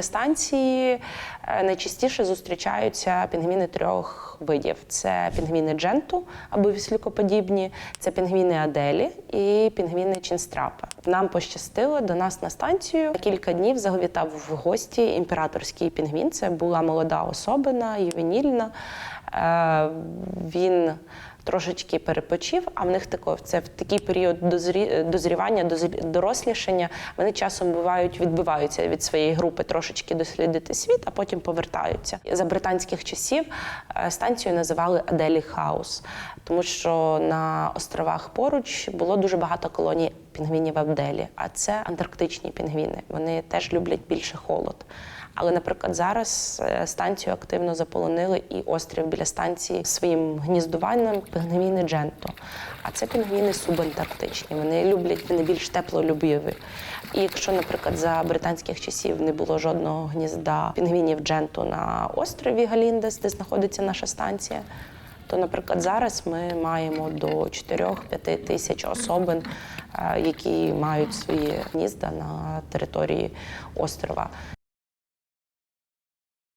біля станції е, найчастіше зустрічаються пінгвіни трьох видів: це пінгвіни дженту або віслюкоподібні, це пінгвіни Аделі і пінгвіни Чінстрапа. Нам пощастило до нас на станцію. Кілька днів завітав в гості імператорський пінгвін. Це була молода особина, ювенільна. Е, Він трошечки перепочив, а в них тако, це в такий період дозрі, дозрівання, дозрі- дорослішання. Вони часом бувають, відбиваються від своєї групи трошечки дослідити світ, а потім повертаються. За британських часів е, станцію називали Аделі Хаус, тому що на островах поруч було дуже багато колоній пінгвінів Абделі, а це антарктичні пінгвіни. Вони теж люблять більше холод. Але, наприклад, зараз е, станцію активно заполонили і острів біля станції своїм гніздуванням пінгвіни Дженто. А це пінгвіни субантарктичні. Вони люблять, вони більш теплолюбиві. І якщо, наприклад, за британських часів не було жодного гнізда пінгвінів Дженту на острові Галіндес, де знаходиться наша станція, то, наприклад, зараз ми маємо до 4-5 тисяч особин, е, які мають свої гнізда на території острова.